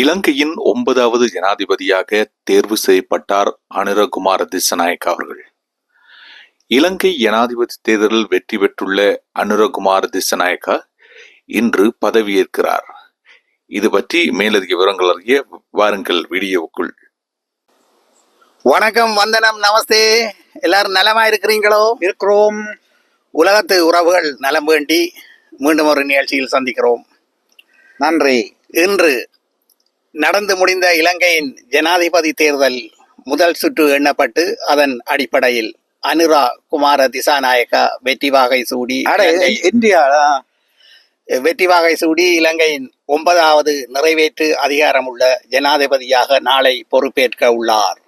இலங்கையின் ஒன்பதாவது ஜனாதிபதியாக தேர்வு செய்யப்பட்டார் அனுரகுமார திசநாயக்க அவர்கள். இலங்கை ஜனாதிபதி தேர்தலில் வெற்றி பெற்றுள்ள அனுரகுமார திசநாயக்கா இன்று பதவியேற்கிறார். இது பற்றி மேலதிக விவரங்கள் அறிய வாருங்கள் வீடியோவுக்குள். வணக்கம் வந்தனம் நமஸ்தே. எல்லாரும் நலமா இருக்கிறீங்களோ? இருக்கிறோம். உலகத்து உறவுகள் நலம் வேண்டி மீண்டும் ஒரு நிகழ்ச்சியில் சந்திக்கிறோம். நன்றி. இன்று நடந்து முடிந்த இலங்கையின் ஜனாதிபதி தேர்தல் முதல் சுற்று எண்ணப்பட்டு அதன் அடிப்படையில் அனுரா குமார திசாநாயக்கா வெற்றி வாகை சூடி வெற்றி வாகை சூடி இலங்கையின் ஒன்பதாவது நிறைவேற்று அதிகாரமுள்ள ஜனாதிபதியாக நாளை பொறுப்பேற்க உள்ளார்.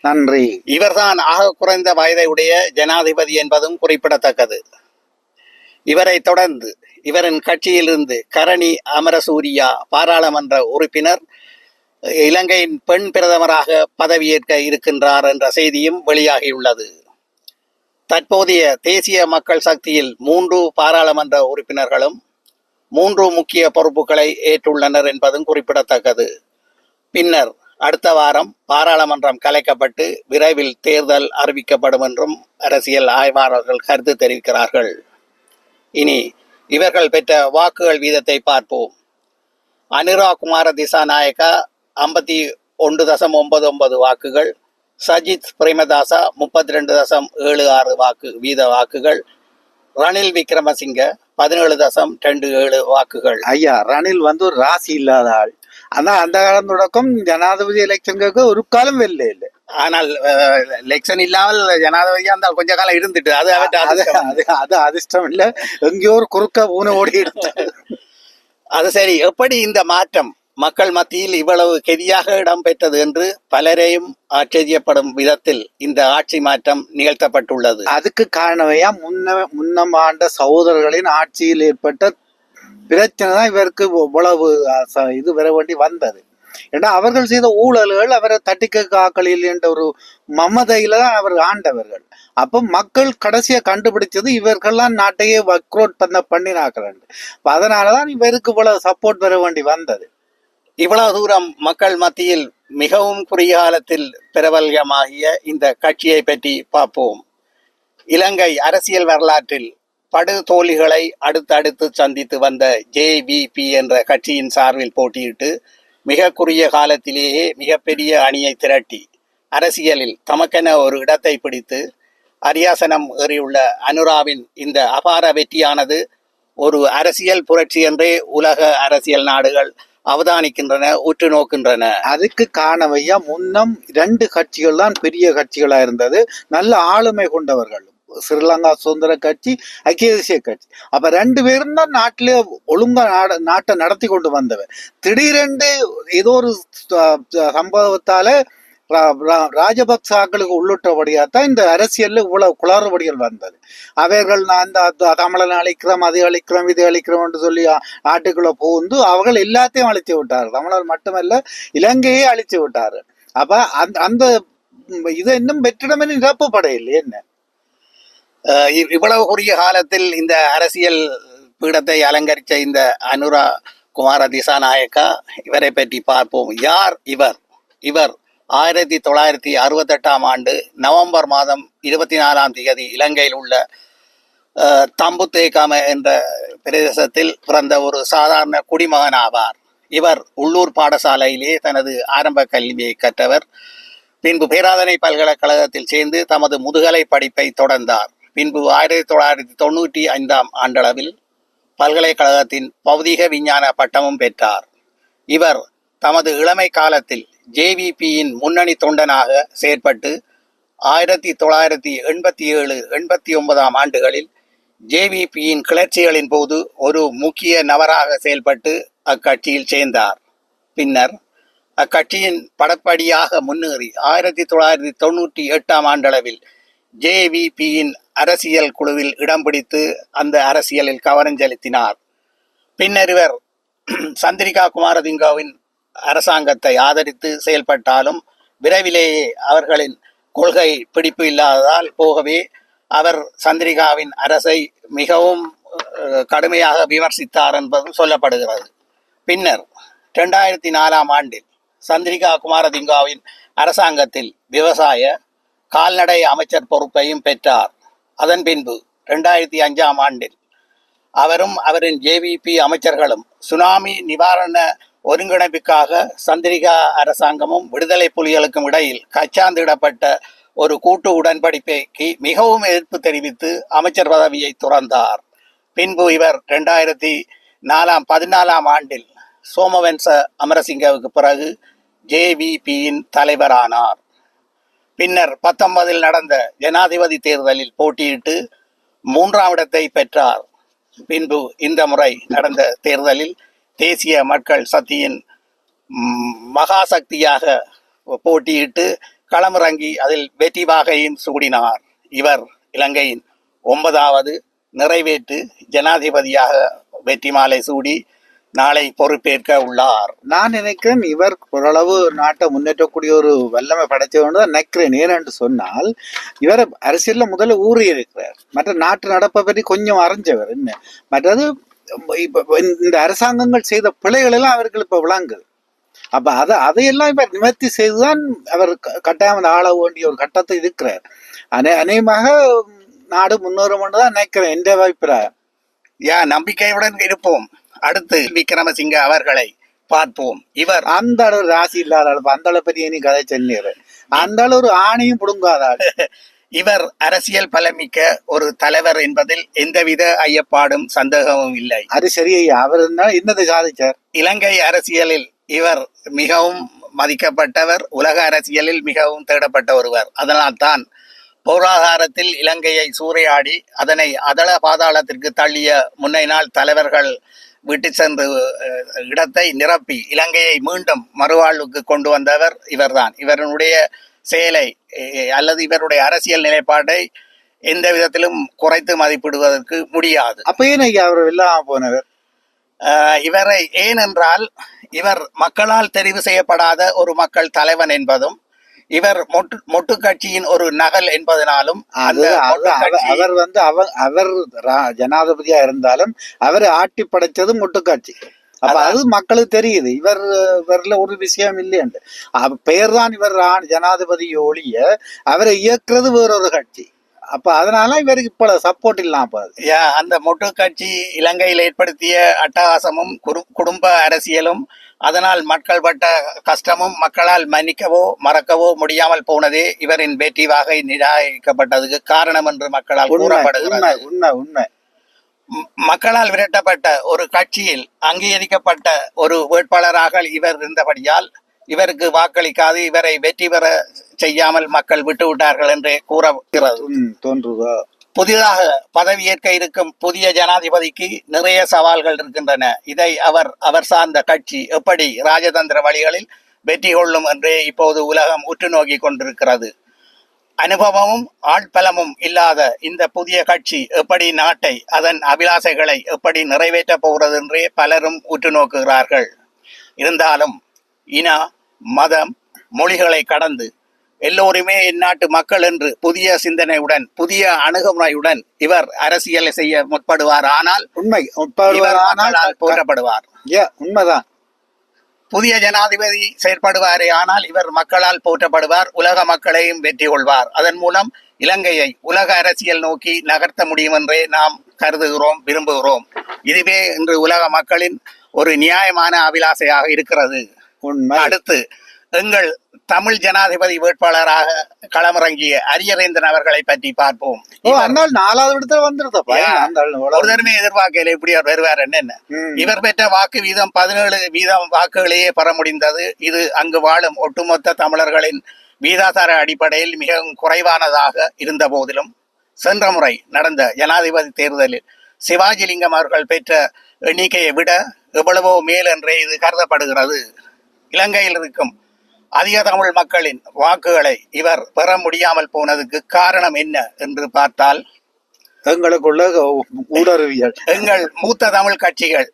நன்றி. இவர்தான் ஆக குறைந்த வயதை உடைய ஜனாதிபதி என்பதும் குறிப்பிடத்தக்கது. இவரை தொடர்ந்து இவரின் கட்சியிலிருந்து கரணி அமரசூரியா பாராளுமன்ற உறுப்பினர் இலங்கையின் பெண் பிரதமராக பதவியேற்க இருக்கின்றார் என்ற செய்தியும் வெளியாகியுள்ளது. தற்போதைய தேசிய மக்கள் சக்தியில் மூன்று பாராளுமன்ற உறுப்பினர்களும் மூன்று முக்கிய பொறுப்புகளை ஏற்றுள்ளனர் என்பதும் குறிப்பிடத்தக்கது. பின்னர் அடுத்த வாரம் பாராளுமன்றம் கலைக்கப்பட்டு விரைவில் தேர்தல் அறிவிக்கப்படும் என்றும் அரசியல் ஆய்வாளர்கள் கருத்து தெரிவிக்கிறார்கள். இனி இவர்கள் பெற்ற வாக்குகள் வீதத்தை பார்ப்போம். அனுரா குமார திசாநாயக்கா ஐம்பத்தி ஒன்று தசம் ஒன்பது ஒன்பது வாக்குகள் சஜித் பிரேமதாசா முப்பத்தி ரெண்டு தசம் ஏழு ஆறு வாக்கு வீத வாக்குகள் ரணில் விக்ரமசிங்க பதினேழு தசம் ரெண்டு ஏழு வாக்குகள். ஐயா ரணில் வந்து ஒரு ராசி இல்லாத ஆள். ஆனால் அந்த காலம் தொடக்கம் ஜனாதிபதி எலெக்ஷனுக்கு ஒரு காலம் வெளில இல்லை. ஆனால் எலெக்ஷன் இல்லாமல் ஜனாதிபதியா இருந்தால் கொஞ்ச காலம் இருந்துட்டு அது அது. அது அது அதிர்ஷ்டம் இல்ல. எங்கேயோ ஒரு குறுக்க பூனை ஓடி அது சரி. எப்படி இந்த மாற்றம் மக்கள் மத்தியில் இவ்வளவு கெதியாக இடம்பெற்றது என்று பலரையும் ஆச்சரியப்படும் விதத்தில் இந்த ஆட்சி மாற்றம் நிகழ்த்தப்பட்டுள்ளது. அதுக்கு காரணமையா முன்ன முன்னம் ஆண்ட சகோதரர்களின் ஆட்சியில் ஏற்பட்ட பிரச்சனை தான் இவருக்கு இவ்வளவு இது வர வேண்டி வந்தது. ஏன்னா அவர்கள் செய்த ஊழல்கள் அவரை தட்டிக்க காக்களில் என்ற ஒரு மமதையில தான் அவர் ஆண்டவர்கள். அப்போ மக்கள் கடைசியை கண்டுபிடிச்சது இவர்கள்லாம் நாட்டையே வக்ரோட் பண்ண பண்ணினாக்கிறாங்க அதனால அதனாலதான் இவருக்கு இவ்வளவு சப்போர்ட் பெற வேண்டி வந்தது. இவ்வளவு தூரம் மக்கள் மத்தியில் மிகவும் குறுகிய காலத்தில் பிரபல்யமாகிய இந்த கட்சியை பற்றி பார்ப்போம். இலங்கை அரசியல் வரலாற்றில் படுதோல்விகளை அடுத்தடுத்து சந்தித்து வந்த ஜேவிபி என்ற கட்சியின் சார்பில் போட்டியிட்டு மிக குறுகிய காலத்திலேயே மிகப்பெரிய அணியை திரட்டி அரசியலில் தமக்கென ஒரு இடத்தை பிடித்து அரியாசனம் ஏறியுள்ள அனுராவின் இந்த அபார வெற்றியானது ஒரு அரசியல் புரட்சி என்றே உலக அரசியல் நாடுகள் அவதானிக்கின்றன உற்று நோக்கின்றன. அதுக்கு காணவையா முன்னம் ரெண்டு கட்சிகள் தான் பெரிய கட்சிகளாக இருந்தது நல்ல ஆளுமை கொண்டவர்கள். ஸ்ரீலங்கா சுதந்திர கட்சி ஐக்கிய தேசிய கட்சி. அப்ப ரெண்டு பேரும் தான் நாட்டிலே ஒழுங்கா நாட நாட்டை நடத்தி கொண்டு வந்தவர். திடீரென்று ஏதோ ஒரு சம்பவத்தால ராஜபக்சாக்களுக்கு உள்ளிட்டபடியாக தான் இந்த அரசியலில் இவ்வளவு குளறுபடிகள் வந்தது. அவர்கள் நான் அந்த தமிழன் அழிக்கிறோம் அதை அழிக்கிறோம் இதை அழிக்கிறோம் என்று சொல்லி நாட்டுக்குள்ளே புகுந்து அவர்கள் எல்லாத்தையும் அழித்து விட்டார் தமிழர் மட்டுமல்ல இலங்கையே அழித்து விட்டார் அப்போ அந்த அந்த இதை இது இன்னும் வெற்றிடமே நிரப்பப்படையில்லை என்ன? இவ்வளவு குறுகிய காலத்தில் இந்த அரசியல் பீடத்தை அலங்கரித்த இந்த அனுரா குமார திசாநாயக்கா இவரை பற்றி பார்ப்போம். யார் இவர்? இவர் ஆயிரத்தி தொள்ளாயிரத்தி அறுபத்தெட்டாம் ஆண்டு நவம்பர் மாதம் இருபத்தி நாலாம் தேதி இலங்கையில் உள்ள தம்புத்தேக்காம என்ற பிரதேசத்தில் பிறந்த ஒரு சாதாரண குடிமகன் ஆவார். இவர் உள்ளூர் பாடசாலையிலே தனது ஆரம்ப கல்வியை கற்றவர். பின்பு பேராதனை பல்கலைக்கழகத்தில் சேர்ந்து தமது முதுகலை படிப்பை தொடர்ந்தார். பின்பு ஆயிரத்தி தொள்ளாயிரத்தி தொண்ணூற்றி ஐந்தாம் ஆண்டளவில் பல்கலைக்கழகத்தின் பௌதிக விஞ்ஞான பட்டமும் பெற்றார். இவர் தமது இளமை காலத்தில் ஜேவிபியின் முன்னணி தொண்டனாக செயற்பட்டு ஆயிரத்தி தொள்ளாயிரத்தி எண்பத்தி ஏழு எண்பத்தி ஒன்பதாம் ஆண்டுகளில் ஜேவிபியின் கிளர்ச்சிகளின் போது ஒரு முக்கிய நபராக செயல்பட்டு அக்கட்சியில் சேர்ந்தார். பின்னர் அக்கட்சியின் படப்படியாக முன்னேறி ஆயிரத்தி தொள்ளாயிரத்தி தொண்ணூற்றி எட்டாம் ஆண்டளவில் ஜேவிபியின் அரசியல் குழுவில் இடம் பிடித்து அந்த அரசியலில் கவனம் செலுத்தினார். பின்னர் இவர் சந்திரிகா குமாரதிங்கோவின் அரசாங்கத்தை ஆதரித்து செயல்பட்டாலும் விரைவிலேயே அவர்களின் கொள்கை பிடிப்பு இல்லாததால் போகவே அவர் சந்திரிகாவின் அரசை மிகவும் கடுமையாக விமர்சித்தார் என்பதும் சொல்லப்படுகிறது. பின்னர் ரெண்டாயிரத்தி நாலாம் ஆண்டில் சந்திரிகா குமாரதிங்காவின் அரசாங்கத்தில் விவசாய கால்நடை அமைச்சர் பொறுப்பையும் பெற்றார். அதன் பின்பு ரெண்டாயிரத்தி அஞ்சாம் ஆண்டில் அவரும் அவரின் ஜேவிபி அமைச்சர்களும் சுனாமி நிவாரண ஒருங்கிணைப்புக்காக சந்திரிகா அரசாங்கமும் விடுதலை புலிகளுக்கும் இடையில் கச்சாந்திடப்பட்ட ஒரு கூட்டு உடன்படிக்கைக்கு மிகவும் எதிர்ப்பு தெரிவித்து அமைச்சர் பதவியை துறந்தார். பின்பு இவர் ரெண்டாயிரத்தி நாலாம் பதினாலாம் ஆண்டில் சோமவென்ச அமரசிங்கவுக்கு பிறகு ஜேவிபியின் தலைவரானார். பின்னர் பத்தொன்பதில் நடந்த ஜனாதிபதி தேர்தலில் போட்டியிட்டு மூன்றாம் இடத்தை பெற்றார். பின்பு இந்த முறை நடந்த தேர்தலில் தேசிய மக்கள் சக்தியின் மகாசக்தியாக போட்டியிட்டு களமிறங்கி அதில் வெற்றி வாகையும் சூடினார். இவர் இலங்கையின் ஒன்பதாவது நிறைவேற்று ஜனாதிபதியாக வெற்றி மாலை சூடி நாளை பொறுப்பேற்க உள்ளார். நான் நினைக்கிறேன் இவர் ஓரளவு நாட்டை முன்னேற்றக்கூடிய ஒரு வல்லமை படைச்சவன்னு தான் நினைக்கிறேன். ஏனென்று சொன்னால் இவர் அரசியல்ல முதல்ல ஊறி இருக்கிறார். மற்ற நாட்டு நடப்பை பற்றி கொஞ்சம் அறிஞ்சவர் என்ன? மற்றது இப்ப இந்த அரசாங்கங்கள் செய்த பிழைகள் எல்லாம் அவருக்கு இப்ப விளங்குது. அப்ப அதை அதையெல்லாம் இவர் நிவர்த்தி செய்துதான் அவர் கட்டாயம் ஆள வேண்டிய ஒரு கட்டத்தை இருக்கிறார். அநே அநேகமாக நாடு முன்னேறும் தான் நினைக்கிறேன். என்ற அபிப்பிராயம்? யா நம்பிக்கையுடன் இருப்போம். அடுத்து விக்ரமசிங்க அவர்களை பார்ப்போம். இவர் அந்த அளவு ராசி இல்லாத அளவு அந்த அளவு பெரிய நீ கதை சென்னீர் அந்த அளவு ஆணையும் புடுங்காத இவர் அரசியல் பலமிக்க ஒரு தலைவர் என்பதில் எந்தவித ஐயப்பாடும் சந்தேகமும் இல்லை. அது சரி அவர் என்ன என்னது சாதிச்சார். இலங்கை அரசியலில் இவர் மிகவும் மதிக்கப்பட்டவர் உலக அரசியலில் மிகவும் தேடப்பட்ட ஒருவர். அதனால்தான் பொருளாதாரத்தில் இலங்கையை சூறையாடி அதனை அதள பாதாளத்திற்கு தள்ளிய முன்னை நாள் தலைவர்கள் விட்டு சென்று இடத்தை நிரப்பி இலங்கையை மீண்டும் மறுவாழ்வுக்கு கொண்டு வந்தவர் இவர்தான். இவருடைய செயலை அல்லது இவருடைய அரசியல் நிலைப்பாட்டை எந்த விதத்திலும் குறைத்து மதிப்பிடுவதற்கு முடியாது. அப்ப ஏன் அவர் இல்லாம போனவர்? இவரை ஏனென்றால் இவர் மக்களால் தெரிவு செய்யப்படாத ஒரு மக்கள் தலைவன் என்பதும் இவர் மொட்டு மொட்டு கட்சியின் ஒரு நகல் என்பதனாலும் அது அந்த அது மொட்டு அவர் கட்சி வந்து அவர் அவர் ஜனாதிபதியா இருந்தாலும் அவர் ஆட்டி படைச்சது முட்டுக்காட்சி. அப்ப அதான். அது மக்களுக்கு தெரியுது. இவர் இவர்ல ஒரு விஷயம் இல்லையண்டு பெயர் தான் இவர் ஜனாதிபதி ஒழிய அவரை இயக்குறது வேறொரு கட்சி. அப்ப அதனால இவருக்கு இப்ப சப்போர்ட் இல்லாம போகுது. அந்த மொட்டு கட்சி இலங்கையில் ஏற்படுத்திய அட்டகாசமும் குடும்ப அரசியலும் அதனால் மக்கள் பட்ட கஷ்டமும் மக்களால் மன்னிக்கவோ மறக்கவோ முடியாமல் போனதே இவரின் வெற்றி வாகை நிராகரிக்கப்பட்டதுக்கு காரணம் என்று மக்களால் கூறப்படுகிறது. உண்மை உண்மை மக்களால் விரட்டப்பட்ட ஒரு கட்சியில் அங்கீகரிக்கப்பட்ட ஒரு வேட்பாளராக இவர் இருந்தபடியால் இவருக்கு வாக்களிக்காது இவரை வெற்றி பெற செய்யாமல் மக்கள் விட்டுவிட்டார்கள் என்றே கூறப்படுகிறது. ம், தோன்றுதோ? புதிதாக பதவியேற்க இருக்கும் புதிய ஜனாதிபதிக்கு நிறைய சவால்கள் இருக்கின்றன. இதை அவர் அவர் சார்ந்த கட்சி எப்படி ராஜதந்திர வழிகளில் வெற்றி கொள்ளும் என்றே இப்போது உலகம் உற்று நோக்கி கொண்டிருக்கிறது. அனுபவமும் ஆட்பலமும் இல்லாத இந்த புதிய கட்சி எப்படி நாட்டை அதன் அபிலாசைகளை எப்படி நிறைவேற்றப் போகிறது என்றே பலரும் உற்று நோக்குகிறார்கள். இருந்தாலும் இன மதம் மொழிகளை கடந்து எல்லோருமே இந்நாட்டு மக்கள் என்று புதிய சிந்தனையுடன் புதிய அணுகுமுறையுடன் இவர் அரசியலை செய்ய முற்படுவார். ஆனால் உண்மை போற்றப்படுவார். உண்மைதான். புதிய ஜனாதிபதி செயற்படுவாரே ஆனால் இவர் மக்களால் போற்றப்படுவார் உலக மக்களையும் வெற்றி கொள்வார் அதன் மூலம் இலங்கையை உலக அரசியல் நோக்கி நகர்த்த முடியும் என்றே நாம் கருதுகிறோம் விரும்புகிறோம். இதுவே இன்று உலக மக்களின் ஒரு நியாயமான அபிலாசையாக இருக்கிறது. உண்மை. அடுத்து எங்கள் தமிழ் ஜனாதிபதி வேட்பாளராக களமிறங்கிய அரியரேந்திரன் அவர்களை பற்றி பார்ப்போம். நாலாவது இடத்துல வந்துருதப்பா யா. அந்த ஆள் எவ்வளவு- ஒரு தடவை எதிர்பார்க்கல இப்படி அவர் வருவார் என்ன. இவர் பெற்ற வாக்கு வீதம் பதினேழு வீதம் வாக்குகளையே பெற முடிந்தது. இது அங்கு வாழும் ஒட்டுமொத்த தமிழர்களின் வீதாதார அடிப்படையில் மிகவும் குறைவானதாக இருந்த போதிலும் சென்ற முறை நடந்த ஜனாதிபதி தேர்தலில் சிவாஜிலிங்கம் அவர்கள் பெற்ற எண்ணிக்கையை விட எவ்வளவோ மேல் என்றே இது கருதப்படுகிறது. இலங்கையில் இருக்கும் அதிக தமிழ் மக்களின் வாக்குகளை இவர் பெற முடியாமல் போனதுக்கு காரணம் என்ன என்று பார்த்தால் எங்களுக்குள்ள ஊடறிவியல் எங்கள் மூத்த தமிழ் கட்சிகள்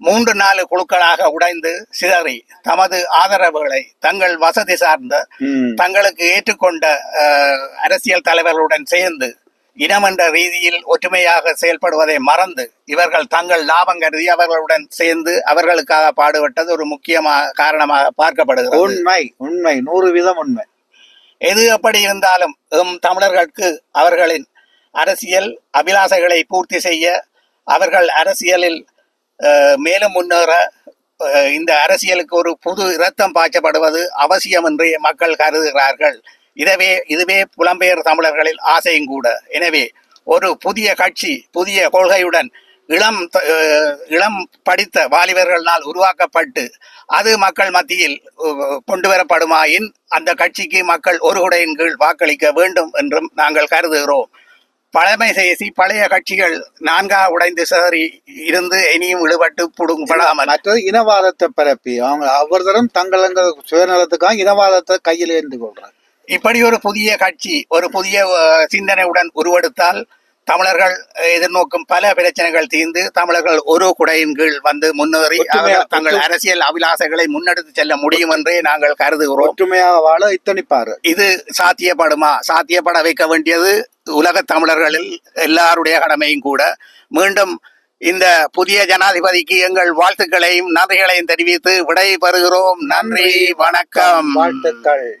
மூன்று நாலு குழுக்களாக உடைந்து சிதறி தமது ஆதரவுகளை தங்கள் வசதி சார்ந்த. தங்களுக்கு ஏற்றுக்கொண்ட அரசியல் தலைவர்களுடன் சேர்ந்து இனம் என்ற ரீதியில் ஒற்றுமையாக செயல்படுவதை மறந்து இவர்கள் தங்கள் லாபம் கருதி அவர்களுடன் சேர்ந்து அவர்களுக்காக பாடுபட்டது ஒரு முக்கியமாக காரணமாக பார்க்கப்படுகிறது. உண்மை உண்மை. நூறு வீதம் உண்மை. எது எப்படி இருந்தாலும் எம் தமிழர்களுக்கு அவர்களின் அரசியல் அபிலாசைகளை பூர்த்தி செய்ய அவர்கள் அரசியலில் மேலும் முன்னேற இந்த அரசியலுக்கு ஒரு புது இரத்தம் பாய்ச்சப்படுவது அவசியம் என்று மக்கள் கருதுகிறார்கள். இதவே இதுவே புலம்பெயர் தமிழர்களில் ஆசையும் கூட. எனவே ஒரு புதிய கட்சி புதிய கொள்கையுடன் இளம் த- இளம் படித்த வாலிபர்களால் உருவாக்கப்பட்டு அது மக்கள் மத்தியில் கொண்டு வரப்படுமாயின் அந்த கட்சிக்கு மக்கள் ஒரு குடையின் கீழ் வாக்களிக்க வேண்டும் என்றும் நாங்கள் கருதுகிறோம். பழமை செய்தி பழைய கட்சிகள் நான்கா உடைந்து சிதறி இருந்து இனியும் விடுபட்டு புடுங்கப்படாமல். மற்றது இனவாதத்தை பரப்பி அவங்க ஒவ்வொருத்தரும் தங்கள் சுயநலத்துக்காக இனவாதத்தை கையில் ஏந்து கொள்றாங்க. இப்படி ஒரு புதிய கட்சி ஒரு புதிய சிந்தனையுடன் உருவெடுத்தால் தமிழர்கள் எதிர்நோக்கும் பல பிரச்சனைகள் தீர்ந்து தமிழர்கள் ஒரு குடையின் கீழ் வந்து முன்னேறி அவர்கள் தங்கள் அரசியல் அபிலாசைகளை முன்னெடுத்து செல்ல முடியும் என்றே நாங்கள் கருதுகிறோம். ஒற்றுமையாக வாழ இத்தனிப்பாரு. இது சாத்தியப்படுமா? சாத்தியப்பட வைக்க வேண்டியது உலக தமிழர்களில் எல்லாருடைய கடமையும் கூட. மீண்டும் இந்த புதிய ஜனாதிபதிக்கு எங்கள் வாழ்த்துக்களையும் நன்றிகளையும் தெரிவித்து விடை பெறுகிறோம் நன்றி வணக்கம். வாழ்த்துக்கள்.